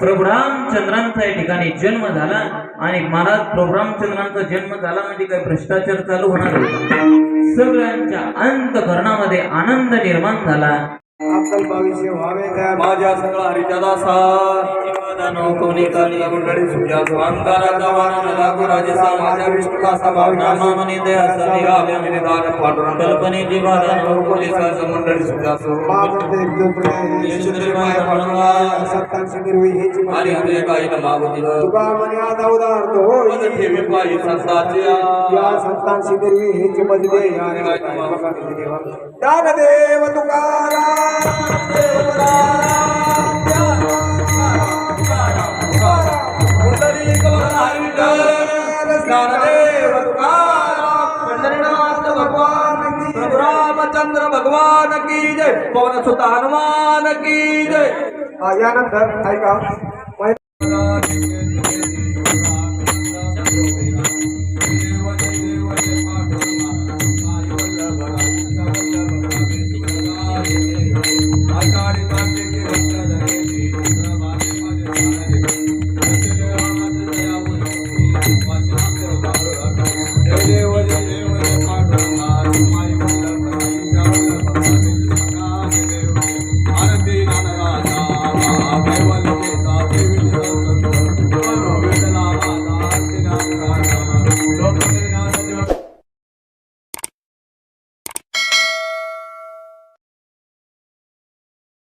प्रभू रामचंद्रांचा या ठिकाणी जन्म झाला आणि महाराज प्रभू रामचंद्रांचा जन्म झाला म्हणजे काय भ्रष्टाचार चालू होणार सगळ्यांच्या अंतकरणामध्ये आनंद निर्माण झाला. आपल भविष्य व्हावे त्या माझ्या सगळा हरिच्या दासा जीवदानो कोणी काली ज्ञानदेव पंढरीनाथ भगवान रामचंद्र भगवान की जय पवन सुत हनुमान की जय हा, यानंतर ऐका